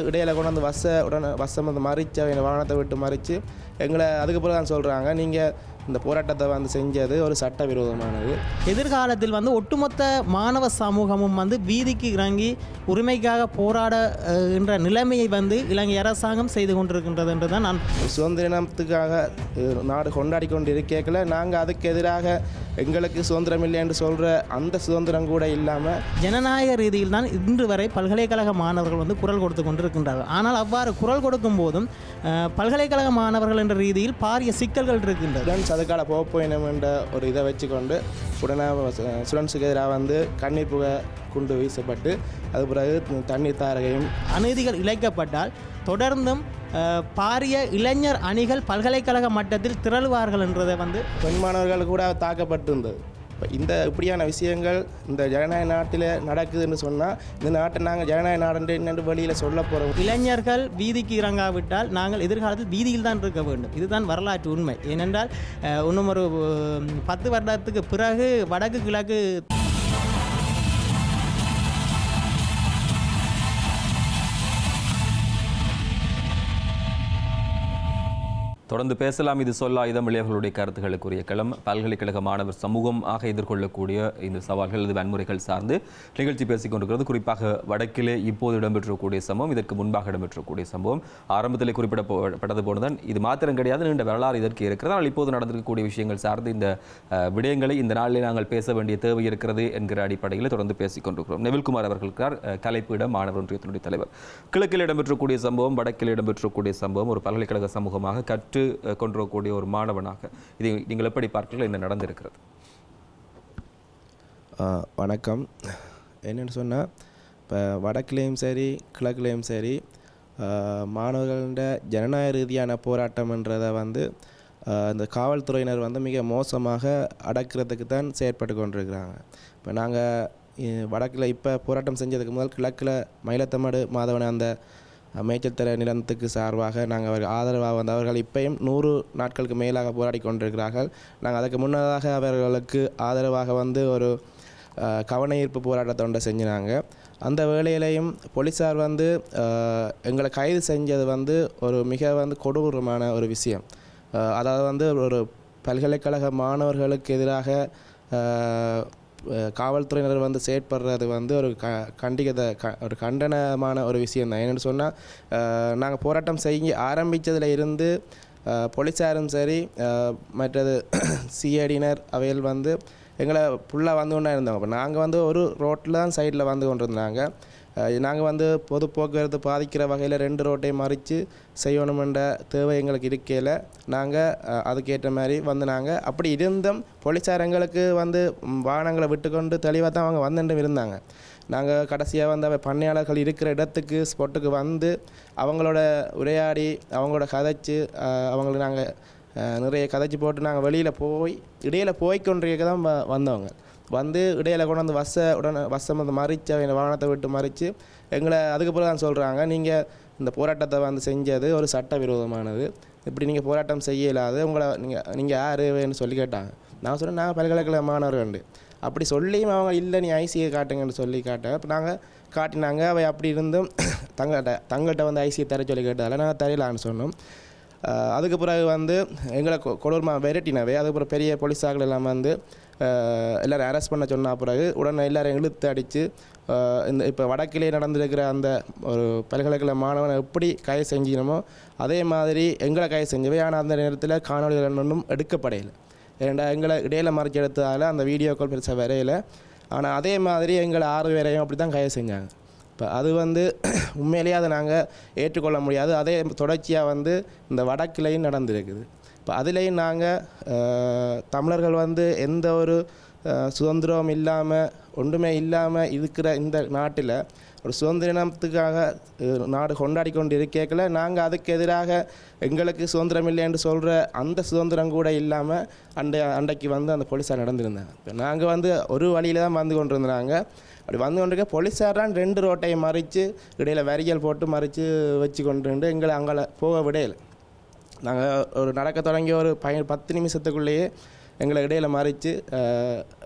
இடையில கொண்டு வந்து பஸ்ஸை உடனே பஸ்ஸை வந்து மறித்து அவங்க வாகனத்தை விட்டு மறித்து எங்களை அதுக்கு பிறகு தான் சொல்கிறாங்க நீங்கள் இந்த போராட்டத்தை வந்து செஞ்சது ஒரு சட்டவிரோதமானது. எதிர்காலத்தில் வந்து ஒட்டுமொத்த மாணவ சமூகமும் வந்து வீதிக்கு இறங்கி உரிமைக்காக போராட அஹ், என்ற நிலைமையை வந்து இலங்கை அரசாங்கம் செய்து கொண்டிருக்கின்றது என்று தான் நான் சுதந்திர தினத்துக்காக அஹ், நாடு கொண்டாடி கொண்டு இருக்கேக்கில் நாங்கள் அதுக்கு எதிராக எங்களுக்கு சுதந்திரம் இல்லை என்று சொல்கிற அந்த சுதந்திரம் கூட இல்லாமல் ஜனநாயக ரீதியில் தான் இன்று வரை பல்கலைக்கழக மாணவர்கள் வந்து குரல் கொடுத்து கொண்டிருக்கின்றார்கள். ஆனால் அவ்வாறு குரல் கொடுக்கும் போதும் பல்கலைக்கழக மாணவர்கள் என்ற ரீதியில் பாரிய சிக்கல்கள் இருக்கின்றது. ஸ்டூடெண்ட்ஸ் அதுக்கால போயினம் என்ற ஒரு இதை வச்சுக்கொண்டு உடனே ஸ்டூடெண்ட்ஸுக்கு எதிராக வந்து கண்ணீர் புகை குண்டு வீசப்பட்டு அது பிறகு தண்ணீர் தாரகையும் அநீதிகள் இழைக்கப்பட்டால் தொடர்ந்தும் பாரிய இளைஞர் அணிகள் பல்கலைக்கழக மட்டத்தில் திரளுவார்கள் என்றதை வந்து பெண் மாணவர்கள் கூட தாக்கப்பட்டிருந்தது. இப்போ இந்த இப்படியான விஷயங்கள் இந்த ஜனநாயக நாட்டில் நடக்குதுன்னு சொன்னால் இந்த நாட்டை நாங்கள் ஜனநாயக நாடு என்னென்று வெளியில் சொல்ல போகிறோம் இளைஞர்கள் வீதிக்கு இறங்காவிட்டால் நாங்கள் எதிர்காலத்தில் வீதியில் தான் இருக்க வேண்டும். இதுதான் வரலாற்று உண்மை. ஏனென்றால் இன்னும் ஒரு பத்து வருடத்துக்கு பிறகு வடக்கு கிழக்கு தொடர்ந்து பேசலாம். இது சொல்லா ஆயுதம் கருத்துக்களுக்குரிய களம். பல்கலைக்கழக மாணவர் சமூகம் ஆக எதிர்கொள்ளக்கூடிய இந்த சவால்கள் அல்லது வன்முறைகள் சார்ந்து நிகழ்ச்சி பேசிக் கொண்டிருக்கிறது குறிப்பாக வடக்கிலே இப்போது இடம்பெற்றக்கூடிய சம்பவம் இதற்கு முன்பாக இடம்பெற்றக்கூடிய சம்பவம். ஆரம்பத்தில் குறிப்பிடப்பட்டது போனதான் இது மாத்திரம் கிடையாது நீண்ட வரலாறு இதற்கு இருக்கிறது. ஆனால் இப்போது நடந்திருக்கக்கூடிய விஷயங்கள் சார்ந்து இந்த விடயங்களை இந்த நாளில் நாங்கள் பேச வேண்டிய தேவை இருக்கிறது என்கிற அடிப்படையில் தொடர்ந்து பேசிக் கொண்டிருக்கிறோம் நெவில்குமார் அவர்கள் இருக்கிறார் கலைப்பிடம் மாணவர் ஒன்றியத்தினுடைய தலைவர். கிழக்கில் இடம்பெற்றக்கூடிய சம்பவம் வடக்கில் இடம்பெற்றக்கூடிய சம்பவம் ஒரு பல்கலைக்கழக சமூகமாக கற்று கொண்டிருக்கக்கூடிய ஒரு மாணவனாக. இதை நீங்கள் எப்படி பார்க்கிறீர்கள் இந்த நடந்திருக்கிறது. வணக்கம். என்னென்னு சொன்னால் இப்போ வடக்குலேயும் சரி கிழக்குலேயும் சரி ஆ, மாணவர்களோட ஜனநாயக ரீதியான போராட்டம்ன்றதை வந்து இந்த காவல்துறையினர் வந்து மிக மோசமாக அடக்கிறதுக்கு தான் செயற்பட்டு கொண்டிருக்கிறாங்க. இப்போ நாங்கள் வடக்கில் இப்போ போராட்டம் செஞ்சதுக்கு முதல் கிழக்கில் மயிலத்தமடு மாதவன அந்த மேய்ச்சல் தர நிலத்துக்கு சார்பாக நாங்கள் அவர்கள் ஆதரவாக வந்து அவர்கள் இப்பயும் நூறு நாட்களுக்கு மேலாக போராடி கொண்டிருக்கிறார்கள். நாங்கள் அதுக்கு முன்னதாக அவர்களுக்கு ஆதரவாக வந்து ஒரு அஹ், கவன ஈர்ப்பு போராட்டத்தை ஒன்றை செஞ்சினாங்க. அந்த வேளையிலையும் போலீஸார் வந்து எங்களை கைது செஞ்சது வந்து ஒரு மிக வந்து கொடூரமான ஒரு விஷயம். அதாவது வந்து ஒரு பல்கலைக்கழக மாணவர்களுக்கு எதிராக காவல்துறையினர் வந்து செயற்படுறது வந்து ஒரு க கண்டிக்கத க ஒரு கண்டனமான ஒரு விஷயம் தான் என்னென்னு சொன்னால் நாங்கள் போராட்டம் செய்ய ஆரம்பித்ததில் இருந்து போலீஸாரும் சரி மற்றது சிஐடியினர் அவையில் வந்து எங்களை ஃபுல்லாக வந்து கொண்டே இருந்தோம். அப்போ நாங்கள் வந்து ஒரு ரோட்டில் தான் சைடில் வந்து கொண்டு இருந்தாங்க நாங்கள் வந்து பொது போக்குவரத்து பாதிக்கிற வகையில் ரெண்டு ரோட்டையும் மறித்து செய்யணுமென்ற தேவை எங்களுக்கு இருக்கையில் நாங்கள் அதுக்கேற்ற மாதிரி வந்து நாங்கள் அப்படி இருந்தும் போலீஸார் எங்களுக்கு வந்து வாகனங்களை விட்டுக்கொண்டு தெளிவாக தான் அவங்க வந்துட்டு இருந்தாங்க. நாங்கள் கடைசியாக வந்து பண்ணையாளர்கள் இருக்கிற இடத்துக்கு ஸ்பாட்டுக்கு வந்து அவங்களோட உரையாடி அவங்களோட கதைச்சு அவங்களுக்கு நாங்கள் நிறைய கதைச்சு போட்டு நாங்கள் வெளியில் போய் இடையில் போய்க்கொண்டிருக்க தான் வ- வந்தவங்க. வந்து இடையில கொண்டு வந்து வச உடனே வசம் வந்து மறித்து அவங்க வாகனத்தை விட்டு மறித்து எங்களை அதுக்கு பிறகு தான் சொல்கிறாங்க நீங்கள் இந்த போராட்டத்தை வந்து செஞ்சது ஒரு சட்டவிரோதமானது. இப்படி நீங்கள் போராட்டம் செய்ய இயலாது உங்களை நீங்கள் நீங்கள் யாருன்னு சொல்லி கேட்டாங்க. நான் சொன்னேன் நான் பல்கலைக்கழக மாணவர்கள் அப்படி சொல்லியும் அவங்க இல்லை நீ ஐசியை காட்டுங்கன்னு சொல்லி காட்டேன் அப்போ நாங்கள் காட்டினாங்க அவை அப்படி இருந்தும் தங்கள்கிட்ட தங்கள்கிட்ட வந்து ஐசியை தர சொல்லி கேட்டதால நாங்கள் தரலான்னு சொன்னோம். அதுக்கு பிறகு வந்து எங்களை கொ- கொடூரமாக விரட்டினவே அதுக்கப்புறம் பெரிய போலீஸார்கள் எல்லாம் வந்து எல்லோரும் அரெஸ்ட் பண்ண சொன்ன பிறகு உடனே எல்லோரும் இழுத்து அடித்து இந்த இப்போ வடக்கிலே நடந்திருக்கிற அந்த ஒரு பல்கலைக்கழக மாணவனை எப்படி கைது செஞ்சினமோ அதே மாதிரி எங்களை கைது செஞ்சவை. ஆனால் அந்த நேரத்தில் காணொலிகள் ஒன்றும் எடுக்கப்படையில. ஏன்டா எங்களை இடையில மறைச்சி எடுத்ததால் அந்த வீடியோ கால் பெருசாக வரையில. ஆனால் அதே மாதிரி எங்களை ஆறு பேரையும் அப்படி தான் கைது செஞ்சாங்க. இப்போ அது வந்து உண்மையிலேயே அதை நாங்கள் ஏற்றுக்கொள்ள முடியாது. அதே தொடர்ச்சியாக வந்து இந்த வடக்கிலையும் நடந்திருக்குது. இப்போ அதுலேயும் நாங்கள் தமிழர்கள் வந்து எந்த ஒரு சுதந்திரம் இல்லாமல் ஒன்றுமே இல்லாமல் இருக்கிற இந்த நாட்டில் ஒரு சுதந்திரத்துக்காக நாடு கொண்டாடி கொண்டு இருக்கேக்கில் நாங்கள் அதுக்கு எதிராக எங்களுக்கு சுதந்திரம் இல்லை என்று சொல்கிற அந்த சுதந்திரம் கூட இல்லாமல் அண்டை அண்டைக்கு வந்து அந்த போலீஸார் நடந்திருந்தாங்க. இப்போ நாங்கள் வந்து ஒரு வழியில் தான் வந்து கொண்டு இருந்தாங்க அப்படி வந்து கொண்டிருக்க போலீஸார் தான் ரெண்டு ரோட்டையும் மறித்து இடையில வரிகள் போட்டு மறித்து வச்சு கொண்டு எங்களை அங்கே போக விடையில நாங்கள் ஒரு நடக்க தொடங்கி ஒரு பய பத்து நிமிஷத்துக்குள்ளேயே எங்களை இடையில மறைச்சு.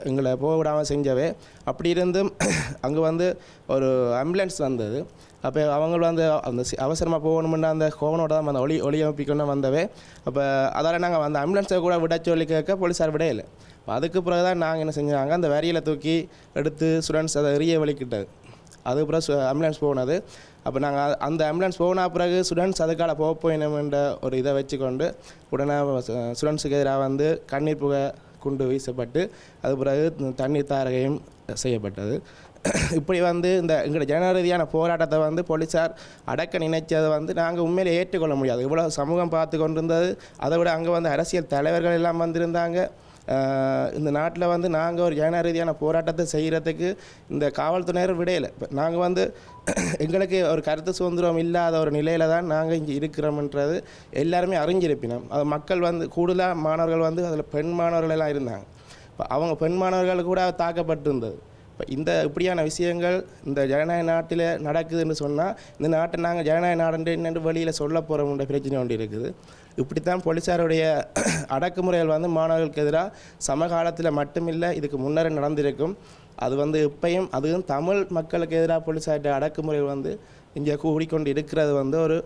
எங்களை போக விடாமல் செஞ்சவே. அப்படி இருந்தும் அங்கே வந்து ஒரு ஆம்புலன்ஸ் வந்தது. அப்போ அவங்க வந்து அந்த அவசரமாக போகணுமென்னு அந்த ஹோனோட தான் அந்த ஒளி ஒளி அமைப்பிக்கொண்டு வந்தவே. அப்போ அதால் நாங்கள் அந்த ஆம்புலன்ஸை கூட விட சொல்லி கேட்க போலீஸார் விடையில அதுக்கு பிறகு தான் நாங்கள் என்ன செஞ்சாங்க? அந்த வரியில் தூக்கி எடுத்து ஸ்டூடெண்ட்ஸ் அதை எரிய வலிக்கிட்டது. அதுக்கப்புறம் சு- ஆம்புலன்ஸ் போனது. அப்போ நாங்கள் அந்த ஆம்புலன்ஸ் போன பிறகு ஸ்டூடெண்ட்ஸ் அதுக்கால போக போயினோம்ன்ற ஒரு இதை வச்சுக்கொண்டு உடனே ஸ்டூடெண்ட்ஸுக்கு எதிராக வந்து கண்ணீர் புகை குண்டு வீசப்பட்டு அது பிறகு தண்ணீர் தாரகையும் செய்யப்பட்டது. இப்படி வந்து இந்த எங்களோட ஜனரீதியான போராட்டத்தை வந்து போலீஸார் அடக்க நினைச்சதை வந்து நாங்கள் உண்மையிலே ஏற்றுக்கொள்ள முடியாது. இவ்வளோ சமூகம் பார்த்து கொண்டிருந்தது. அதை விட அங்கே வந்து அரசியல் தலைவர்கள் எல்லாம் வந்திருந்தாங்க. இந்த நாட்டில் வந்து நாங்கள் ஒரு ஏன ரீதியான போராட்டத்தை செய்கிறதுக்கு இந்த காவல்துறையினர் விடையில. நாங்கள் வந்து எங்களுக்கு ஒரு கருத்து சுதந்திரம் இல்லாத ஒரு நிலையில தான் நாங்கள் இங்கே இருக்கிறோம்ன்றது எல்லாருமே அறிஞ்சிருப்பினோம். அது மக்கள் வந்து கூடுதலாக மாணவர்கள் வந்து அதில் பெண் மாணவர்கள் எல்லாம் இருந்தாங்க. இப்போ அவங்க பெண் மாணவர்கள் கூட தாக்கப்பட்டிருந்தது. இப்போ இந்த இப்படியான விஷயங்கள் இந்த ஜனநாயக நாட்டில் நடக்குதுன்னு சொன்னால் இந்த நாட்டை நாங்கள் ஜனநாயக நாடு என்னென்று வெளியில் சொல்ல போகிறோம்ன்ற பிரச்சனை ஒன்று இருக்குது. இப்படித்தான் போலீஸாருடைய அடக்குமுறைகள் வந்து மாணவர்களுக்கு எதிராக சமகாலத்தில் மட்டுமில்லை இதுக்கு முன்னரே நடந்திருக்கும். அது வந்து இப்பயும் அதுவும் தமிழ் மக்களுக்கு எதிராக போலீஸார்ட்ட அடக்குமுறைகள் வந்து இங்கே கூடிக்கொண்டு இருக்கிறது வந்து ஒரு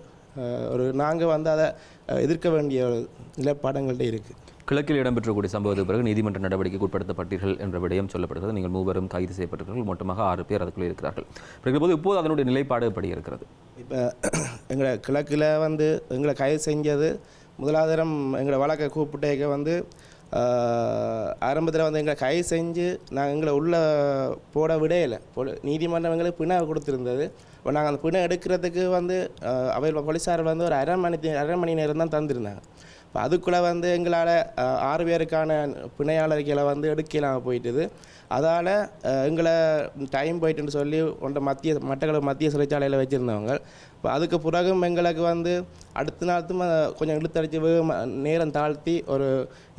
ஒரு நாங்கள் வந்து அதை எதிர்க்க வேண்டிய ஒரு நிலைப்பாடங்கள்ட்ட இருக்குது கிழக்கில் இடம்பெற்றக்கூடிய சம்பவத்துக்கு பிறகு நீதிமன்ற நடவடிக்கைக்கு உட்படுத்தப்பட்டீர்கள் என்ற விடயம் சொல்லப்படுகிறது. நீங்கள் மூவரும் கைது செய்யப்பட்டிருக்கிறீர்கள். மொத்தமாக ஆறு பேர் அதுக்குள்ளே இருக்கிறார்கள். போது இப்போது அதனுடைய நிலைப்பாடு எப்படி இருக்கிறது? இப்போ எங்களை கிழக்கில் வந்து எங்களை கைது செஞ்சது முதலாதாரம் எங்களை வழக்கை கூப்பிட்டேக்க வந்து ஆரம்பத்தில் வந்து எங்களை கை செஞ்சு நாங்கள் எங்களை உள்ளே போட விடையில. பொலி நீதிமன்றம் எங்களுக்கு பிணை கொடுத்துருந்தது. இப்போ நாங்கள் அந்த பிணை எடுக்கிறதுக்கு வந்து அவை போலீஸார் வந்து ஒரு அரை மணி அரை மணி நேரம் தான் தந்திருந்தாங்க. இப்போ அதுக்குள்ளே வந்து எங்களால் ஆறு பேருக்கான பிணையாளர்களை வந்து எடுக்கலாம் போயிட்டுது. அதால் எங்களை டைம் போயிட்டுன்னு சொல்லி ஒன்றை மத்திய மட்டக்களை மத்திய சிறைச்சாலையில் வச்சுருந்தவங்க. இப்போ அதுக்கு பிறகும் எங்களுக்கு வந்து அடுத்த நாளும் கொஞ்சம் இழுத்தடிச்சு நேரம் தாழ்த்தி ஒரு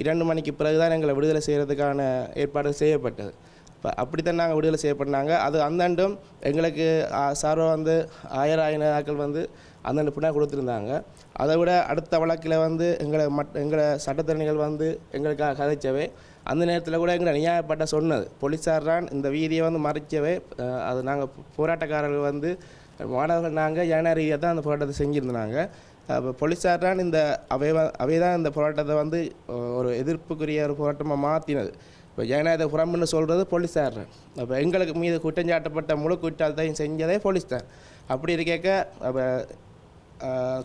இரண்டு மணிக்கு பிறகு தான் எங்களை விடுதலை செய்கிறதுக்கான ஏற்பாடு செய்யப்பட்டது. இப்போ அப்படித்தான் நாங்கள் விடுதலை செய்யப்பட்டாங்க. அது அந்தாண்டும் எங்களுக்கு சார்பாக வந்து ஆயிரம் ஆயிரம் ஆக்கள் வந்து அந்த பின்னா கொடுத்துருந்தாங்க. அதை விட அடுத்த வழக்கில் வந்து எங்களை மட் எங்களை சட்டத்திறனிகள் வந்து எங்களுக்காக கதைச்சவே. அந்த நேரத்தில் கூட எங்களை நியாயப்பட்ட சொன்னது. போலீஸார் தான் இந்த வீதியை வந்து மறைச்சவே அது நாங்கள் போராட்டக்காரர்கள் வந்து மாணவர்கள் நாங்கள் ஜன ரீதியாக தான் அந்த போராட்டத்தை செஞ்சுருந்தாங்க. அப்போ போலீஸார் தான் இந்த அவை அவை தான் இந்த போராட்டத்தை வந்து ஒரு எதிர்ப்புக்குரிய ஒரு போராட்டமாக மாற்றினது இப்போ ஜனநாயக புறம்புன்னு சொல்கிறது போலீஸார் அப்போ எங்களுக்கு மீது குற்றஞ்சாட்டப்பட்ட முழு குற்றத்தையும் செஞ்சதே போலீஸ் தான். அப்படி இருக்கேக்க அப்போ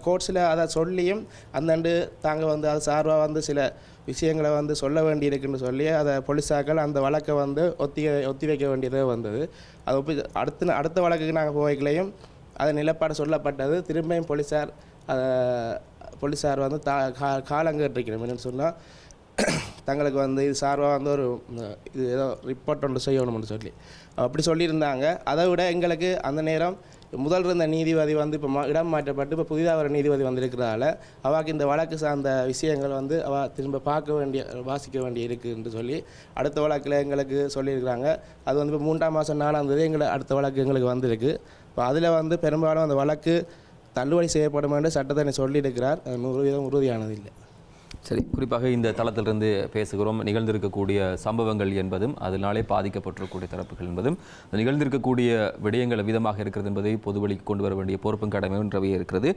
கோர்ட்ஸில் அதை சொல்லியும் அந்தாண்டு தாங்கள் வந்து அது சார்பாக வந்து சில விஷயங்களை வந்து சொல்ல வேண்டியிருக்குன்னு சொல்லி அதை போலீஸாக்கள் அந்த வழக்கை வந்து ஒத்தி ஒத்தி வைக்க வேண்டியதாக வந்தது. அது ஒப்பி அடுத்த அடுத்த வழக்குக்கு நாங்கள் போய்க்கலையும் அது நிலப்பாடு சொல்லப்பட்டது. திரும்பியும் போலீஸார் அதை போலீஸார் வந்து தா கா காலம் கேட்டிருக்கணும் என்னன்னு சொன்னால் தங்களுக்கு வந்து இது சார்பாக வந்து ஒரு இது ஏதோ ரிப்போர்ட் ஒன்று செய்யணும்னு சொல்லி. அப்படி சொல்லியிருந்தாங்க. அதை விட எங்களுக்கு அந்த நேரம் முதல் இருந்த நீதிபதி வந்து இப்போ மா இடம் மாற்றப்பட்டு இப்போ புதிதாக ஒரு நீதிபதி வந்திருக்கிறதால அவாக்கு இந்த வழக்கு சார்ந்த விஷயங்கள் வந்து அவ திரும்ப பார்க்க வேண்டிய வாசிக்க வேண்டிய இருக்குன்னு சொல்லி அடுத்த வழக்கில் எங்களுக்கு சொல்லியிருக்கிறாங்க. அது வந்து இப்போ மூன்றாம் மாதம் நாலாம் தேதி எங்களை அடுத்த வழக்கு எங்களுக்கு வந்திருக்கு. இப்போ அதில் வந்து பெரும்பாலும் அந்த வழக்கு தள்ளுபடி செய்யப்படும் என்று சட்டத்தனை சொல்லியிருக்கிறார். அது நூறு வீதம் உறுதியானது இல்லை. சரி குறிப்பாக இந்த தளத்திலிருந்து பேசுகிறோம். நிகழ்ந்திருக்கக்கூடிய சம்பவங்கள் என்பதும் அதனாலே பாதிக்கப்பட்டிருக்கக்கூடிய தரப்புகள் என்பதும் நிகழ்ந்திருக்கக்கூடிய விடயங்கள் விதமாக இருக்கிறது என்பதை பொதுவெளிக்கு கொண்டு வர வேண்டிய பொறுப்பும் கடமை என்றவே இருக்கிறது.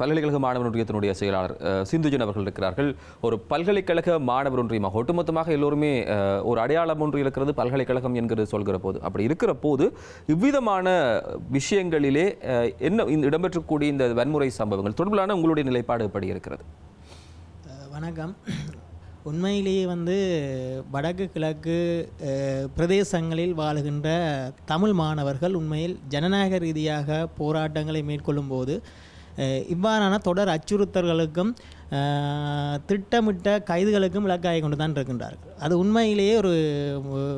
பல்கலைக்கழக மாணவர் ஒன்றியத்தினுடைய செயலாளர் சிந்துஜன் அவர்கள் இருக்கிறார்கள். ஒரு பல்கலைக்கழக மாணவர் ஒன்றியமாக ஒட்டுமொத்தமாக எல்லோருமே ஒரு அடையாளம் ஒன்று இருக்கிறது பல்கலைக்கழகம் என்கிறது சொல்கிற போது. அப்படி இருக்கிற போது இவ்விதமான விஷயங்களிலே என்ன இந்த இடம்பெற்றக்கூடிய இந்த வன்முறை சம்பவங்கள் தொடர்பிலான உங்களுடைய நிலைப்பாடு எப்படி இருக்கிறது? வணக்கம். உண்மையிலேயே வந்து வடக்கு கிழக்கு பிரதேசங்களில் வாழுகின்ற தமிழ் மாணவர்கள் உண்மையில் ஜனநாயக ரீதியாக போராட்டங்களை மேற்கொள்ளும் போது இவ்வாறான தொடர் அச்சுறுத்தல்களுக்கும் திட்டமிட்ட கைதுகளுக்கும் இலக்காகி கொண்டு தான் இருக்கின்றார்கள். அது உண்மையிலேயே ஒரு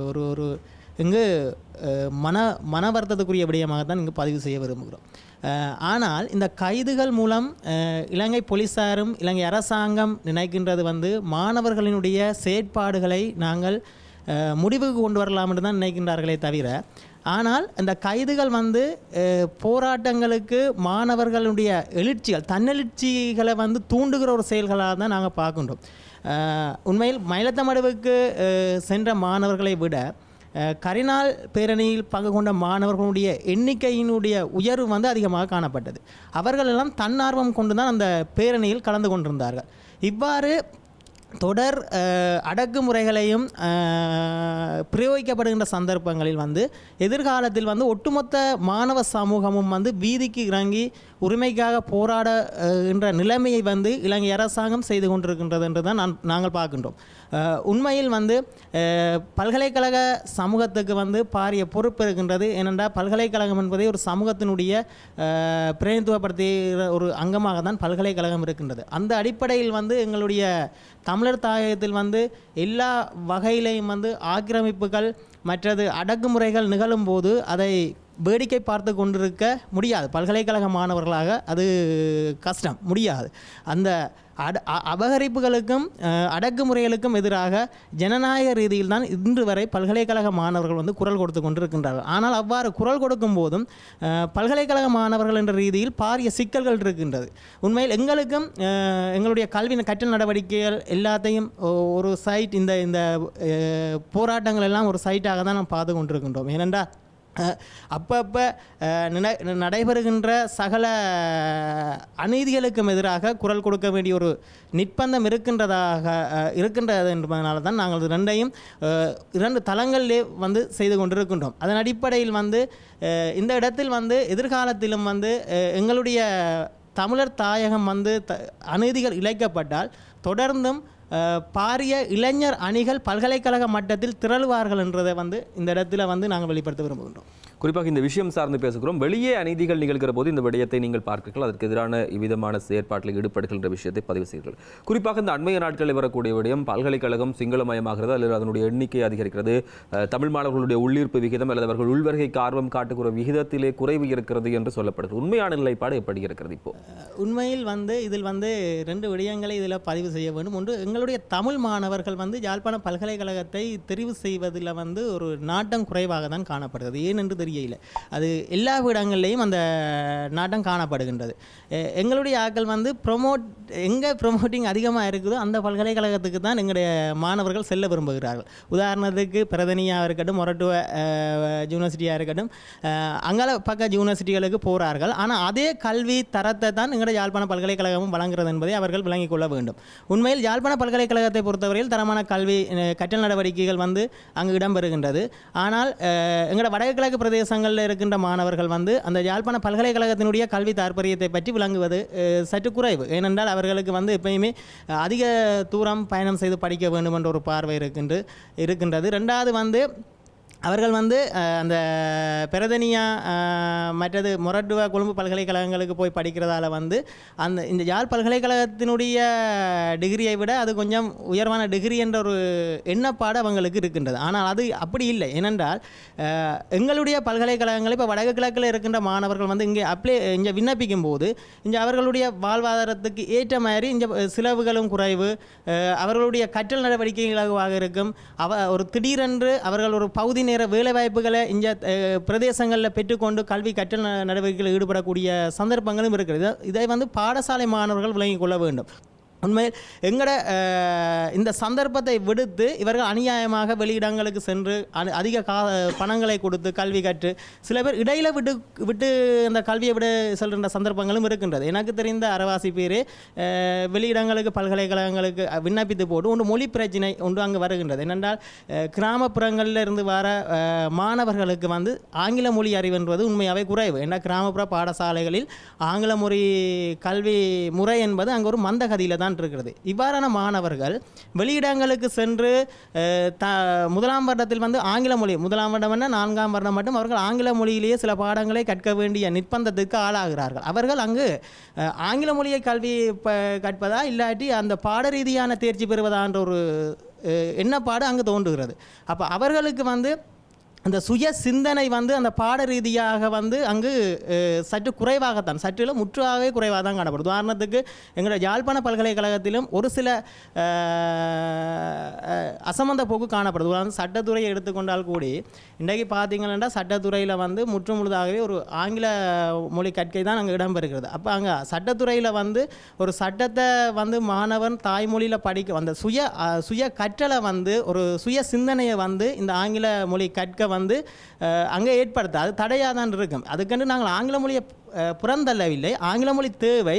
ஒரு ஒரு இங்கு மன மன வருத்தத்துக்குரிய விடயமாகத்தான் இங்கு பதிவு செய்ய விரும்புகிறோம். ஆனால் இந்த கைதுகள் மூலம் இலங்கை போலீசாரும் இலங்கை அரசாங்கம் நினைக்கின்றது வந்து மாணவர்களினுடைய செயற்பாடுகளை நாங்கள் முடிவுக்கு கொண்டு வரலாம் என்று தான் நினைக்கின்றார்களே தவிர ஆனால் இந்த கைதுகள் வந்து போராட்டங்களுக்கு மாணவர்களுடைய எழுச்சிகள் தன்னெழுச்சிகளை வந்து தூண்டுகிற ஒரு செயல்களாக தான் நாங்கள் பார்க்கின்றோம். உண்மையில் மயிலத்தமடுவுக்கு சென்ற மாணவர்களை விட கரினால் கரிநாள் பேரணியில் பங்கு கொண்ட மாணவர்களுடைய எண்ணிக்கையினுடைய உயர்வு வந்து அதிகமாக காணப்பட்டது. அவர்கள் எல்லாம் தன்னார்வம் கொண்டு தான் அந்த பேரணியில் கலந்து கொண்டிருந்தார்கள். இவ்வாறு தொடர் அடக்குமுறைகளையும் பிரயோகிக்கப்படுகின்ற சந்தர்ப்பங்களில் வந்து எதிர்காலத்தில் வந்து ஒட்டுமொத்த மாணவ சமூகமும் வந்து வீதிக்கு இறங்கி உரிமைக்காக போராட என்ற நிலைமையை வந்து இலங்கை அரசாங்கம் செய்து கொண்டிருக்கின்றது என்று தான் நான் நாங்கள் பார்க்கின்றோம். உண்மையில் வந்து பல்கலைக்கழக சமூகத்துக்கு வந்து பாரிய பொறுப்பு இருக்கின்றது. ஏனென்றால் பல்கலைக்கழகம் என்பதே ஒரு சமூகத்தினுடைய பிரதிநிதித்துவப்படுத்துகிற ஒரு அங்கமாக தான் பல்கலைக்கழகம் இருக்கின்றது. அந்த அடிப்படையில் வந்து எங்களுடைய தமிழர் தாயகத்தில் வந்து எல்லா வகையிலையும் வந்து ஆக்கிரமிப்புகள் மற்றது அடக்குமுறைகள் நிகழும்போது அதை வேடிக்கை பார்த்து கொண்டிருக்க முடியாது. பல்கலைக்கழக மாணவர்களாக அது கஷ்டம். முடியாது. அந்த அட அ- அபகரிப்புகளுக்கும் அடக்குமுறைகளுக்கும் எதிராக ஜனநாயக ரீதியில் தான் இன்று வரை பல்கலைக்கழக மாணவர்கள் வந்து குரல் கொடுத்து கொண்டிருக்கின்றார்கள். ஆனால் அவ்வாறு குரல் கொடுக்கும் போதும் பல்கலைக்கழக மாணவர்கள் என்ற ரீதியில் பாரிய சிக்கல்கள் இருக்கின்றது. உண்மையில் எங்களுக்கும் எங்களுடைய கல்வி கற்றல் நடவடிக்கைகள் எல்லாத்தையும் ஒரு சைட் இந்த இந்த போராட்டங்கள் எல்லாம் ஒரு சைட்டாக தான் நாம் பார்த்து கொண்டிருக்கின்றோம். ஏனென்றால் அப்பப்போ அஹ், நினை- நடைபெறுகின்ற சகல அநீதிகளுக்கும் எதிராக குரல் கொடுக்க வேண்டிய ஒரு நிர்பந்தம் இருக்கின்றதாக இருக்கின்றது என்பதனால தான் நாங்கள் இது ரெண்டையும் இரண்டு தளங்களிலே வந்து செய்து கொண்டிருக்கின்றோம். அதன் அடிப்படையில் வந்து இந்த இடத்தில் வந்து எதிர்காலத்திலும் வந்து எங்களுடைய தமிழர் தாயகம் வந்து த அநீதிகள் இழைக்கப்பட்டால் தொடர்ந்தும் பாரிய இளைஞர் அணிகள் பல்கலைக்கழக மட்டத்தில் திரளுவார்கள் என்றதை வந்து இந்த இடத்துல வந்து நாங்கள் வெளிப்படுத்த விரும்புகின்றோம். குறிப்பாக இந்த விஷயம் சார்ந்து பேசுகிறோம். வெளியே அநீதிகள் நிகழ்கிற போது இந்த விடயத்தை நீங்கள் பார்க்கிறீர்கள். அதற்கு எதிரான விதமான செயற்பாட்டில் ஈடுபடுகின்ற விஷயத்தை பதிவு செய்கிறீர்கள். குறிப்பாக இந்த அண்மைய நாட்களில் வரக்கூடிய விடயம் பல்கலைக்கழகம் சிங்களமயமாகிறது. அல்லது அதனுடைய எண்ணிக்கை அதிகரிக்கிறது. தமிழ் மாணவர்களுடைய உள்ளீர்ப்பு விகிதம் அல்லது அவர்கள் உள்வருகைக்கு ஆர்வம் காட்டுகிற விகிதத்திலே குறைவு இருக்கிறது என்று சொல்லப்படுது உண்மையான நிலைப்பாடு எப்படி இருக்கிறது இப்போ? உண்மையில் வந்து இதில் வந்து ரெண்டு விடயங்களை இதில் பதிவு செய்ய வேண்டும். ஒன்று எங்களுடைய தமிழ் மாணவர்கள் வந்து யாழ்ப்பாண பல்கலைக்கழகத்தை தெரிவு செய்வதில் வந்து ஒரு நாட்டம் குறைவாக தான் காணப்படுகிறது. ஏனென்று தெரியல. அது எல்லா இடங்கள்லேயும் அந்த நாட்டம் காணப்படுகின்றது. எங்களுடைய ஆட்கள் வந்து ப்ரொமோட் எங்கே ப்ரொமோட்டிங் அதிகமாக இருக்குதோ அந்த பல்கலைக்கழகத்துக்கு தான் எங்களுடைய மாணவர்கள் செல்ல விரும்புகிறார்கள். உதாரணத்துக்கு பிரதனியாக இருக்கட்டும் மொரட்டுவ யூனிவர்சிட்டியாக இருக்கட்டும் அங்கால பக்க யூனிவர்சிட்டிகளுக்கு போகிறார்கள் ஆனால் அதே கல்வி தரத்தை தான் எங்களுடைய யாழ்ப்பாண பல்கலைக்கழகமும் வழங்குகிறது என்பதை அவர்கள் விளங்கிக் கொள்ள வேண்டும். உண்மையில் யாழ்ப்பாண பல்கலைக்கழகத்தை பொறுத்தவரையில் தரமான கல்வி கற்றல் நடவடிக்கைகள் வந்து அங்கு இடம்பெறுகின்றது. ஆனால் எங்களோட வடகிழக்கு பிரதேசங்களில் இருக்கின்ற மாணவர்கள் வந்து அந்த யாழ்ப்பாண பல்கலைக்கழகத்தினுடைய கல்வி தாற்பரியத்தை பற்றி விளங்குவது சற்று குறைவு. ஏனென்றால் அவர்களுக்கு வந்து எப்பயுமே அதிக தூரம் பயணம் செய்து படிக்க வேண்டும் என்ற ஒரு பார்வை இருக்கின்ற இருக்கின்றது. ரெண்டாவது வந்து அவர்கள் வந்து அந்த பிரதனியா மற்றது மொரட்டுவ கொழும்பு பல்கலைக்கழகங்களுக்கு போய் படிக்கிறதால வந்து அந்த இந்த யாழ் பல்கலைக்கழகத்தினுடைய டிகிரியை விட அது கொஞ்சம் உயர்வான டிகிரி என்ற ஒரு எண்ணப்பாடு அவங்களுக்கு இருக்கின்றது. ஆனால் அது அப்படி இல்லை. ஏனென்றால் எங்களுடைய பல்கலைக்கழகங்கள் இப்போ வடக்கு கிழக்கில் இருக்கின்ற மாணவர்கள் வந்து இங்கே அப்ளை இங்கே விண்ணப்பிக்கும் போது இங்கே அவர்களுடைய வாழ்வாதாரத்துக்கு ஏற்ற மாதிரி இங்கே செலவுகளும் குறைவு அவர்களுடைய கற்றல் நடவடிக்கைகளாக இருக்கும். அவ ஒரு திடீரென்று அவர்கள் ஒரு பகுதி நேர வேலைவாய்ப்புகளை இந்த பிரதேசங்களில் பெற்றுக்கொண்டு கல்வி கற்றல் நடவடிக்கைகளில் ஈடுபடக்கூடிய சந்தர்ப்பங்களும் இருக்கிறது. இதை வந்து பாடசாலை மாணவர்கள் விளங்கிக் கொள்ள வேண்டும். உண்மையில் எங்களோட இந்த சந்தர்ப்பத்தை விடுத்து இவர்கள் அநியாயமாக வெளியிடங்களுக்கு சென்று அ- அதிக கா பணங்களை கொடுத்து கல்வி கற்று சில பேர் இடையில விட்டு விட்டு அந்த கல்வியை விட செல்கின்ற சந்தர்ப்பங்களும் இருக்கின்றது. எனக்கு தெரிந்த அரவாசி பேர் வெளியிடங்களுக்கு பல்கலைக்கழகங்களுக்கு விண்ணப்பித்து போட்டு ஒன்று மொழி பிரச்சினை ஒன்று அங்கு வருகின்றது. என்னென்றால் கிராமப்புறங்களில் இருந்து வர மாணவர்களுக்கு வந்து ஆங்கில மொழி அறிவு என்பது உண்மையாகவே குறைவு. ஏன்னா கிராமப்புற பாடசாலைகளில் ஆங்கில மொழி கல்வி முறை என்பது அங்கே ஒரு மந்தகதியில் தான் இருக்கிறது இவ்வாறான மாணவர்கள் வெளியிடங்களுக்கு சென்று த முதலாம் வருடத்தில் வந்து ஆங்கில மொழி முதலாம் வருடம் என்ன? நான்காம் வருடம் மட்டும் அவர்கள் ஆங்கில மொழியிலேயே சில பாடங்களை கற்க வேண்டிய நிர்பந்தத்துக்கு ஆளாகிறார்கள். அவர்கள் அங்கு ஆங்கில மொழியை கல்வி ப கற்பதா? இல்லாட்டி அந்த பாட ரீதியான தேர்ச்சி பெறுவதா? என்ற ஒரு எண்ணப்பாடு அங்கு தோன்றுகிறது. அப்போ அவர்களுக்கு வந்து அந்த சுய சிந்தனை வந்து அந்த பாட ரீதியாக வந்து அங்கு சற்று குறைவாகத்தான் சற்றில முற்றாகவே குறைவாக தான் காணப்படும் உதாரணத்துக்கு எங்களோட யாழ்ப்பாண பல்கலைக்கழகத்திலும் ஒரு சில அசமந்த போக்கு காணப்படுது. உதாரணம் சட்டத்துறையை எடுத்துக்கொண்டால் கூடி இன்றைக்கு பார்த்தீங்கன்னா சட்டத்துறையில் வந்து முற்றுமுழுதாகவே ஒரு ஆங்கில மொழி கற்கை தான் அங்கே இடம்பெறுகிறது. அப்போ அங்கே சட்டத்துறையில் வந்து ஒரு சட்டத்தை வந்து மாணவன் தாய்மொழியில் படிக்க அந்த சுய சுய கற்றலை வந்து ஒரு சுய சிந்தனையை வந்து இந்த ஆங்கில மொழி கற்க வந்து அங்கே ஏற்படுத்த அது தடையாக தான் இருக்கும். அதுக்கென்று நாங்கள் ஆங்கில மொழியை புறந்தள்ளவில்லை. ஆங்கில மொழி தேவை.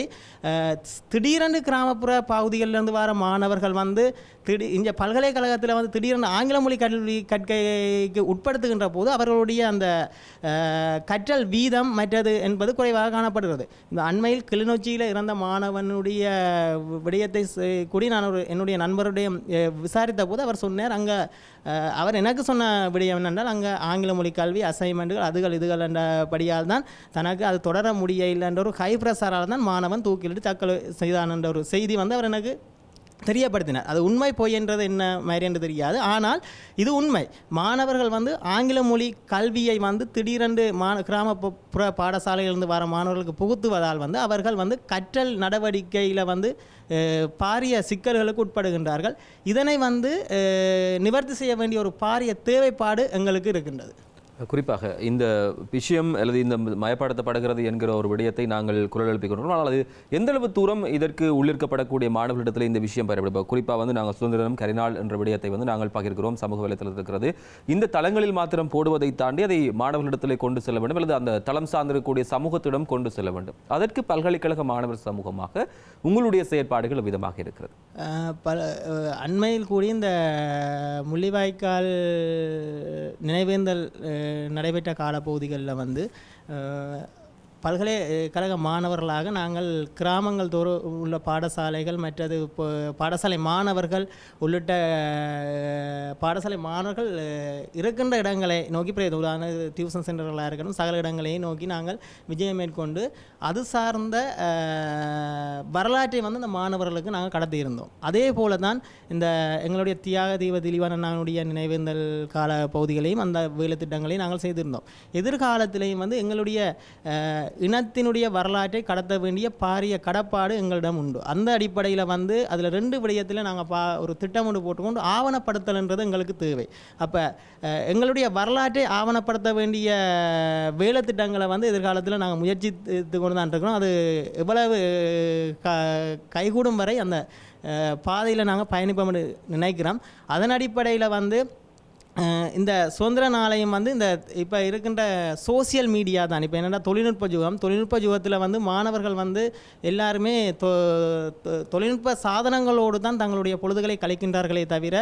திடீரென்று கிராமப்புற பகுதிகளிலிருந்து வர மாணவர்கள் வந்து திடீ இந்த பல்கலைக்கழகத்தில் வந்து திடீரென்று ஆங்கில மொழி கல்வி கற்கைக்கு உட்படுத்துகின்ற போது அவர்களுடைய அந்த கற்றல் வீதம் மற்றது என்பது குறைவாக காணப்படுகிறது. இந்த அண்மையில் கிளிநொச்சியில் இறந்த மாணவனுடைய விடயத்தை கூடி நான் ஒரு என்னுடைய நண்பருடைய விசாரித்த போது அவர் சொன்னார் அங்கே அவர் எனக்கு சொன்ன விடயம் என்னென்றால் அங்கே ஆங்கில மொழி கல்வி அசைன்மெண்ட்டுகள் அதுகள் இதுகள் என்றபடியால் தான் தனக்கு அது தொடர வர முடியலைன்ற ஒரு ஹை ப்ரெஷரால் தான் மாணவன் தூக்கிலிட்டு தற்கொலை செய்தான் என்ற ஒரு செய்தி வந்து அவர் எனக்கு தெரியப்படுத்தினார். அது உண்மை பொய் என்றது என்ன மாதிரி என்று தெரியாது. ஆனால் இது உண்மை. மாணவர்கள் வந்து ஆங்கில மொழி கல்வியை வந்து திடீரென்று மா கிராமப்புற பாடசாலையிலிருந்து வர மாணவர்களுக்கு புகுத்துவதால் வந்து அவர்கள் வந்து கற்றல் நடவடிக்கையில் வந்து பாரிய சிக்கல்களுக்கு உட்படுகின்றார்கள். இதனை வந்து நிவர்த்தி செய்ய வேண்டிய ஒரு பாரிய தேவைப்பாடு எங்களுக்கு இருக்கின்றது. குறிப்பாக இந்த விஷயம் அல்லது இந்த மயப்படுத்தப்படுகிறது என்கிற ஒரு விடயத்தை நாங்கள் குரல் எழுப்பிக்கொண்டோம் ஆனால் அது எந்தளவு தூரம் இதற்கு உள்ளிருக்கப்படக்கூடிய மாணவர்களிடத்தில் இந்த விஷயம் பெறப்படுவோம் குறிப்பாக வந்து நாங்கள் சுதந்திரம் கரிநாள் என்ற விடயத்தை வந்து நாங்கள் பகிர்கிறோம். சமூக வலைத்தளத்தில் இருக்கிறது. இந்த தளங்களில் மாத்திரம் போடுவதை தாண்டி அதை மாணவர்களிடத்தில் கொண்டு செல்ல வேண்டும். அல்லது அந்த தளம் சார்ந்திருக்கக்கூடிய சமூகத்திடம் கொண்டு செல்ல வேண்டும். அதற்கு பல்கலைக்கழக மாணவர் சமூகமாக உங்களுடைய செயற்பாடுகள் விதமாக இருக்கிறது. பல அண்மையில் கூடி இந்த முள்ளிவாய்க்கால் நினைவேந்தல் நடைபெற்ற காலப்பகுதிகளில் வந்து பல்கலைக்கழக மாணவர்களாக நாங்கள் கிராமங்கள் தோறும் உள்ள பாடசாலைகள் மற்றது இப்போ பாடசாலை மாணவர்கள் உள்ளிட்ட பாடசாலை மாணவர்கள் இருக்கின்ற இடங்களை நோக்கி பிரேத உதாரண டியூஷன் சென்டர்களாக இருக்கணும் சகல இடங்களையும் நோக்கி நாங்கள் விஜயம் மேற்கொண்டு அது சார்ந்த வரலாற்றை வந்து இந்த மாணவர்களுக்கு நாங்கள் கடத்தியிருந்தோம் அதே போல தான் இந்த எங்களுடைய தியாக தீப திலீவனனுடைய நினைவேந்தல் கால பகுதிகளையும் அந்த வேலை திட்டங்களையும் நாங்கள் செய்திருந்தோம். எதிர்காலத்திலையும் வந்து எங்களுடைய இனத்தினுடைய வரலாற்றை கடத்த வேண்டிய பாரிய கடப்பாடு எங்களிடம் உண்டு. அந்த அடிப்படையில் வந்து அதில் ரெண்டு விடயத்தில் நாங்கள் பா ஒரு திட்டம் ஒன்று போட்டுக்கொண்டு ஆவணப்படுத்தல்ன்றது எங்களுக்கு தேவை. அப்போ எங்களுடைய வரலாற்றை ஆவணப்படுத்த வேண்டிய வேலை திட்டங்களை வந்து எதிர்காலத்தில் நாங்கள் முயற்சித்து கொண்டு தான் இருக்கிறோம். அது எவ்வளவு க கைகூடும் வரை அந்த பாதையில் நாங்கள் பயணிப்போம்னு நினைக்கிறோம். அதன் அடிப்படையில் வந்து இந்த சுதந்திர நாளையும் வந்து இந்த இப்போ இருக்கின்ற சோசியல் மீடியா தான். இப்போ என்னென்னா தொழில்நுட்ப யுகம்? தொழில்நுட்ப யுகத்தில் வந்து மாணவர்கள் வந்து எல்லாருமே தொ தொ- தொழில்நுட்ப சாதனங்களோடு தான் தங்களுடைய பொழுதுகளை கழிக்கின்றார்களே தவிர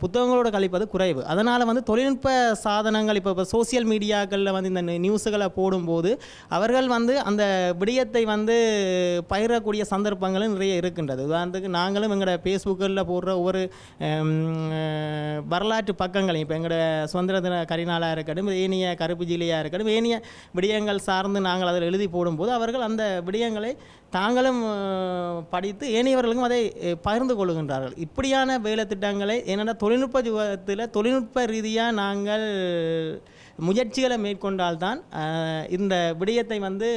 புத்தகங்களோடு கழிப்பது குறைவு. அதனால் வந்து தொழில்நுட்ப சாதனங்கள் இப்போ இப்போ சோசியல் மீடியாக்களில் வந்து இந்த நி- நியூஸுகளை போடும்போது அவர்கள் வந்து அந்த விடயத்தை வந்து பகிரக்கூடிய சந்தர்ப்பங்களும் நிறைய இருக்கின்றது. உதாரணத்துக்கு நாங்களும் எங்களோட ஃபேஸ்புக்கில் போடுற ஒவ்வொரு வரலாற்று பக்கங்களையும் இப்போ எங்களோட சுதந்திர தின கரிநாளாக இருக்கட்டும் ஏனிய கருப்பு ஜீலியாக இருக்கட்டும் ஏனிய விடயங்கள் சார்ந்து நாங்கள் அதில் எழுதி போடும்போது அவர்கள் அந்த விடயங்களை தாங்களும் படித்து ஏனையவர்களுக்கும் அதை பகிர்ந்து கொள்கின்றார்கள். இப்படியான வேலை திட்டங்களை என்னென்னா தொழில்நுட்ப யுகத்தில் தொழில்நுட்ப ரீதியாக நாங்கள் முயற்சிகளை மேற்கொண்டால்தான் இந்த விடயத்தை வந்து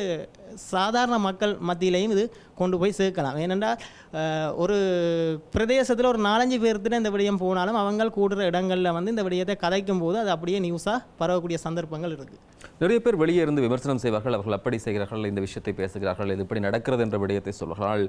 சாதாரண மக்கள் மத்தியிலையும் இது கொண்டு போய் சேர்க்கலாம். ஏனென்றால் ஒரு பிரதேசத்தில் ஒரு நாலஞ்சு பேர்த்துட்டு இந்த விடயம் போனாலும் அவங்க கூடுற இடங்களில் வந்து இந்த விடயத்தை கதைக்கும் போது அது அப்படியே நியூஸாக பரவக்கூடிய சந்தர்ப்பங்கள் இருக்குது நிறைய பேர் வெளியே இருந்து விமர்சனம் செய்வார்கள். அவர்கள் அப்படி செய்கிறார்கள் இந்த விஷயத்தை பேசுகிறார்கள் இது இப்படி நடக்கிறது என்ற விடயத்தை சொல்வார்கள்.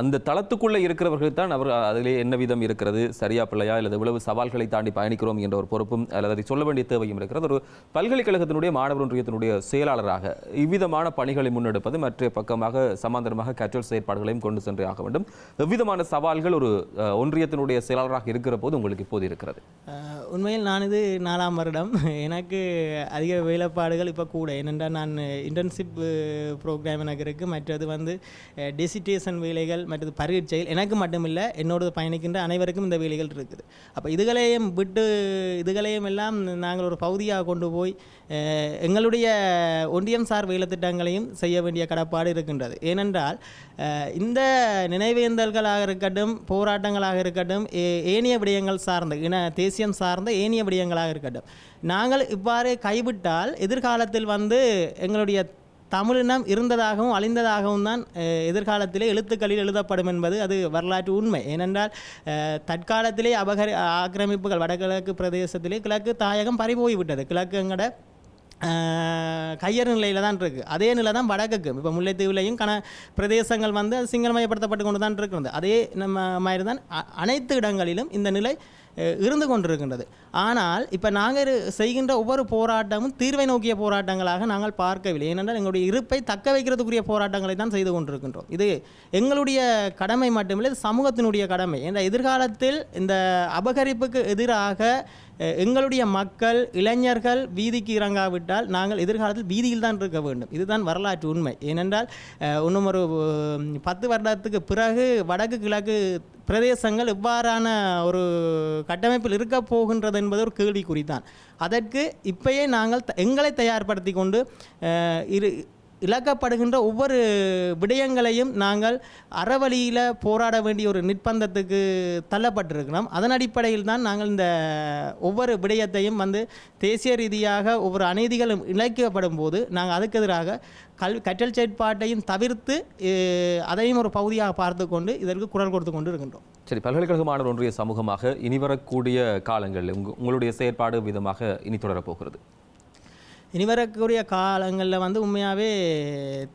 அந்த தளத்துக்குள்ளே இருக்கிறவர்கள் தான் அவர் அதிலே என்ன விதம் இருக்கிறது சரியா பிள்ளையா அல்லது எவ்வளவு சவால்களை தாண்டி பயணிக்கிறோம் என்ற ஒரு பொறுப்பும் அல்லது அதை சொல்ல வேண்டிய தேவையும் இருக்கிறது. ஒரு பல்கலைக்கழகத்தினுடைய மாணவர் ஒன்றியத்தினுடைய செயலாளராக இவ்விதமான பணிகளை முன்னெடுப்பது மற்ற பக்கமாக சமாந்தரமாக கற்றல் செயற்பாடுகளையும் கொண்டு சென்றே ஆக வேண்டும். எவ்விதமான சவால்கள் ஒரு ஒன்றியத்தினுடைய செயலாளராக இருக்கிற போது உங்களுக்கு இப்போது இருக்கிறது? உண்மையில் நான் இது நாலாம் வருடம். எனக்கு அதிக வேலைப்பாடுகள் இப்போ கூட. ஏனென்றால் நான் இன்டர்ன்ஷிப் ப்ரோக்ராம் எனக்கு இருக்குது மற்றது வந்து டெசிட்டேஷன் வேலைகள் மற்றது பரீட்சைகள். எனக்கு மட்டுமில்லை என்னோட பயணிக்கின்ற அனைவருக்கும் இந்த வேலைகள் இருக்குது. அப்போ இதுகளையும் விட்டு இதுகளையும் எல்லாம் நாங்கள் ஒரு பகுதியாக கொண்டு போய் எங்களுடைய ஒன்றியம் சார் வேலை திட்டங்களையும் செய்ய வேண்டிய கடப்பாடு இருக்கின்றது. ஏனென்றால் இந்த நினைவேந்தல்களாக இருக்கட்டும் போராட்டங்களாக இருக்கட்டும் ஏ- ஏனைய விடயங்கள் சார்ந்த இன தேசியம் சார்ந்த ஏனைய விடயங்களாக இருக்கட்டும். நாங்கள் இவ்வாறு கைவிட்டால் எதிர்காலத்தில் வந்து எங்களுடைய தமிழினம் இருந்ததாகவும் அழிந்ததாகவும் தான் எதிர்காலத்திலே எழுத்துக்களில் எழுதப்படும் என்பது அது வரலாற்று உண்மை. ஏனென்றால் தற்காலத்திலே அபகரி ஆக்கிரமிப்புகள் வடகிழக்கு பிரதேசத்திலே கிழக்கு தாயகம் பறிபோய்விட்டது. கிழக்கு எங்கட கையறு நிலையில் தான் இருக்குது அதே நிலை தான் வடக்குக்கு. இப்போ முல்லைத்தீவுலையும் கன பிரதேசங்கள் வந்து அது சிங்களமயப்படுத்தப்பட்டு கொண்டு தான் இருக்கிறது அதே நம்ம மாதிரி தான் அ- அனைத்து இடங்களிலும் இந்த நிலை இருந்து கொண்டிருக்கின்றது. ஆனால் இப்போ நாங்கள் செய்கின்ற ஒவ்வொரு போராட்டமும் தீர்வை நோக்கிய போராட்டங்களாக நாங்கள் பார்க்கவில்லை. ஏனென்றால் எங்களுடைய இருப்பை தக்க வைக்கிறதுக்குரிய போராட்டங்களை தான் செய்து கொண்டிருக்கின்றோம். இது எங்களுடைய கடமை மட்டுமில்லை இது சமூகத்தினுடைய கடமை. என்ற எதிர்காலத்தில் இந்த அபகரிப்புக்கு எதிராக எங்களுடைய மக்கள் இளைஞர்கள் வீதிக்கு இறங்காவிட்டால் நாங்கள் எதிர்காலத்தில் வீதியில் தான் இருக்க வேண்டும். இதுதான் வரலாற்று உண்மை. ஏனென்றால் இன்னும் ஒரு பத்து வருடத்துக்கு பிறகு வடக்கு கிழக்கு பிரதேசங்கள் இவ்வாறான ஒரு கட்டமைப்பில் இருக்க போகின்றது என்பது ஒரு கேள்விக்குறி தான் அதற்கு இப்பயே நாங்கள் த- எங்களை தயார்படுத்தி கொண்டு இரு இழக்கப்படுகின்ற ஒவ்வொரு விடயங்களையும் நாங்கள் அறவழியில் போராட வேண்டிய ஒரு நிர்பந்தத்துக்கு தள்ளப்பட்டிருக்கிறோம். அதன் அடிப்படையில் தான் நாங்கள் இந்த ஒவ்வொரு விடயத்தையும் வந்து தேசிய ரீதியாக ஒவ்வொரு அநீதிகளும் இழைக்கப்படும் போது நாங்கள் அதுக்கு எதிராக கல் கற்றல் செயற்பாட்டையும் தவிர்த்து அதையும் ஒரு பகுதியாக பார்த்து கொண்டு இதற்கு குரல் கொடுத்து கொண்டு இருக்கின்றோம். சரி பல்கலைக்கழக மாணவர் ஒன்றிய சமூகமாக இனி வரக்கூடிய காலங்களில் உங்களுடைய செயற்பாடு விதமாக இனி தொடரப் போகிறது. இனி வரக்கூடிய காலங்களில் வந்து உண்மையாகவே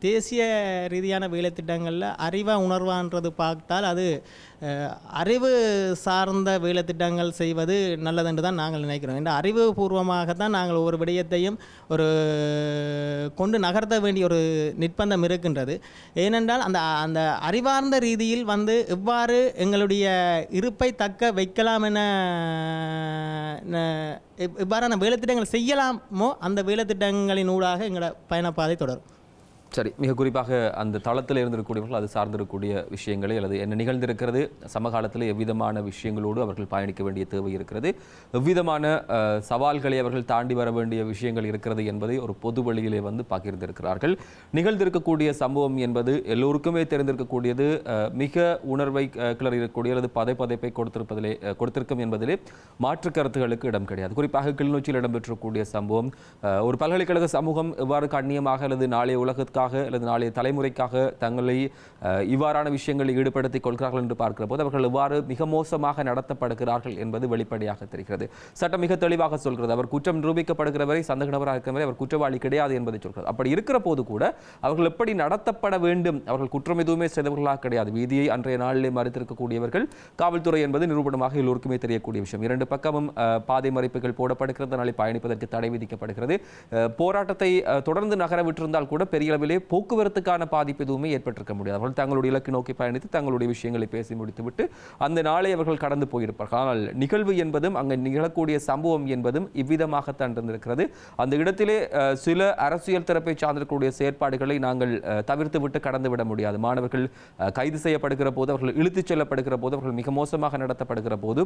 தேசிய ரீதியான வேலைத்திட்டங்களில் அறிவா உணர்வான்றது பார்த்தால் அது அறிவு சார்ந்த வேலைத்திட்டங்கள் செய்வது நல்லதென்று தான் நாங்கள் நினைக்கிறோம். என்ற அறிவுபூர்வமாக தான் நாங்கள் ஒவ்வொரு விடயத்தையும் ஒரு கொண்டு நகர்த்த வேண்டிய ஒரு நிர்பந்தம் இருக்கின்றது. ஏனென்றால் அந்த அந்த அறிவார்ந்த ரீதியில் வந்து எவ்வாறு எங்களுடைய இருப்பை தக்க வைக்கலாம் என இவ்- இவ்வாறான வேலைத்திட்டங்கள் செய்யலாமோ அந்த வேலைத்திட்டங்களின் ஊடாக எங்களோட பயணப்பாதை தொடரும். சரி மிக குறிப்பாக அந்த தளத்தில் இருந்திருக்கக்கூடியவர்கள் அது சார்ந்திருக்கக்கூடிய விஷயங்களை அல்லது என்ன நிகழ்ந்திருக்கிறது சமகாலத்தில் எவ்விதமான விஷயங்களோடு அவர்கள் பயணிக்க வேண்டிய தேவை இருக்கிறது எவ்விதமான சவால்களை அவர்கள் தாண்டி வர வேண்டிய விஷயங்கள் இருக்கிறது என்பதை ஒரு பொது வழியிலே வந்து பகிர்ந்திருக்கிறார்கள். நிகழ்ந்திருக்கக்கூடிய சம்பவம் என்பது எல்லோருக்குமே தெரிந்திருக்கக்கூடியது மிக உணர்வை அஹ், கிளறக்கூடிய அல்லது பதை பதைப்பை கொடுத்திருப்பதிலே கொடுத்திருக்கும் என்பதிலே மாற்று கருத்துகளுக்கு இடம் கிடையாது. குறிப்பாக கிளிநொச்சியில் இடம்பெற்றக்கூடிய சம்பவம் ஒரு பல்கலைக்கழக சமூகம் எவ்வாறு கண்ணியமாக அல்லது நாளைய உலகத்துக்காக அல்லது நாளைய தலைமுறைக்காக தங்களை இவ்வாறான விஷயங்களில் ஈடுபடுத்திக் கொள்கிறார்கள் என்று பார்க்கிற போது அவர்கள் இவ்வாறு மிக மோசமாக நடத்தப்படுகிறார்கள் என்பது வெளிப்படையாக தெரிகிறது. சட்டம் மிக தெளிவாக சொல்கிறது. அவர் குற்றம் நிரூபிக்கப்படுகிற வரை சந்தக நபராக இருக்கிற வரை அவர் குற்றவாளி கிடையாது என்பதை சொல்கிறது. அப்படி இருக்கிற போது கூட அவர்கள் எப்படி நடத்தப்பட வேண்டும்? அவர்கள் குற்றம் எதுவுமே செய்தவர்களாக கிடையாது. வீதியை அன்றைய நாளிலே மறைத்திருக்கக்கூடியவர்கள் காவல்துறை என்பது நிரூபணமாக எல்லோருக்குமே தெரியக்கூடிய விஷயம். இரண்டு பக்கமும் பாதை மறைப்புகள் போடப்படுகிறது. நாளை பயணிப்பதற்கு தடை விதிக்கப்படுகிறது. போராட்டத்தை தொடர்ந்து நகர விட்டிருந்தால் கூட பெரிய அளவில் போக்குவரத்துக்கான பாதிப்பு எதுவுமே ஏற்பட்டிருக்க முடியாது. அவர்கள் தங்களுடைய இலக்கு நோக்கி பயணித்து தங்களுடைய விஷயங்களை பேசி முடித்துவிட்டு அந்த நாளை அவர்கள் கடந்து போயிருப்பார்கள். ஆனால் நிகழ்வு என்பதும் அங்கே நிகழக்கூடிய சம்பவம் என்பதும் இவ்விதமாகத்தான் இருந்திருக்கிறது. அந்த இடத்திலே சில அரசியல் தரப்பை சார்ந்திருக்கக்கூடிய செயற்பாடுகளை நாங்கள் தவிர்த்துவிட்டு தவிர்த்து விட்டு கடந்து விட முடியாது. மாணவர்கள் கைது செய்யப்படுகிற போது அவர்கள் இழுத்துச் செல்லப்படுகிற போது அவர்கள் மிக மோசமாக நடத்தப்படுகிற போது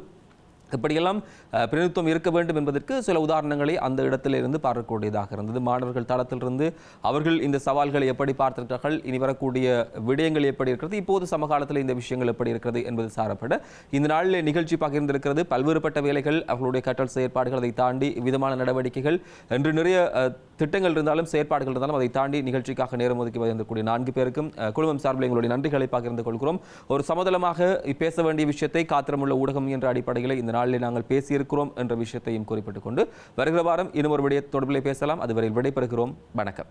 இப்படியெல்லாம் அஹ், பிரதிநிதித்துவம் இருக்க வேண்டும் என்பதற்கு சில உதாரணங்களை அந்த இடத்திலிருந்து பார்க்கக்கூடியதாக இருந்தது. மாணவர்கள் தளத்திலிருந்து அவர்கள் இந்த சவால்களை எப்படி பார்த்திருக்கிறார்கள் இனி வரக்கூடிய விடயங்கள் எப்படி இருக்கிறது இப்போது சமகாலத்தில் இந்த விஷயங்கள் எப்படி இருக்கிறது என்பது சாரப்பட இந்த நாளில் நிகழ்ச்சி பகிர்ந்திருக்கிறது. பல்வேறுபட்ட வேலைகள் அவர்களுடைய கற்றல் செயற்பாடுகள் அதை தாண்டி விதமான நடவடிக்கைகள் என்று நிறைய திட்டங்கள் இருந்தாலும் செயற்பாடுகள் இருந்தாலும் அதை தாண்டி நிகழ்ச்சிக்காக நேரம் ஒதுக்கி வந்திருக்கக்கூடிய நான்கு பேருக்கும் குழுமம் சார்பில் எங்களுடைய நன்றிகளை பகிர்ந்து கொள்கிறோம். ஒரு சமதளமாக பேச வேண்டிய விஷயத்தை காத்திரமுள்ள ஊடகம் என்ற அடிப்படையில் இந்த நாளில் நாங்கள் பேசியிருக்கிறோம் என்ற விஷயத்தையும் குறிப்பிட்டுக் கொண்டு வருகிற வாரம் இன்னும் ஒரு விடய தொடர்பிலே பேசலாம். அதுவரையில் விடைபெறுகிறோம். வணக்கம்.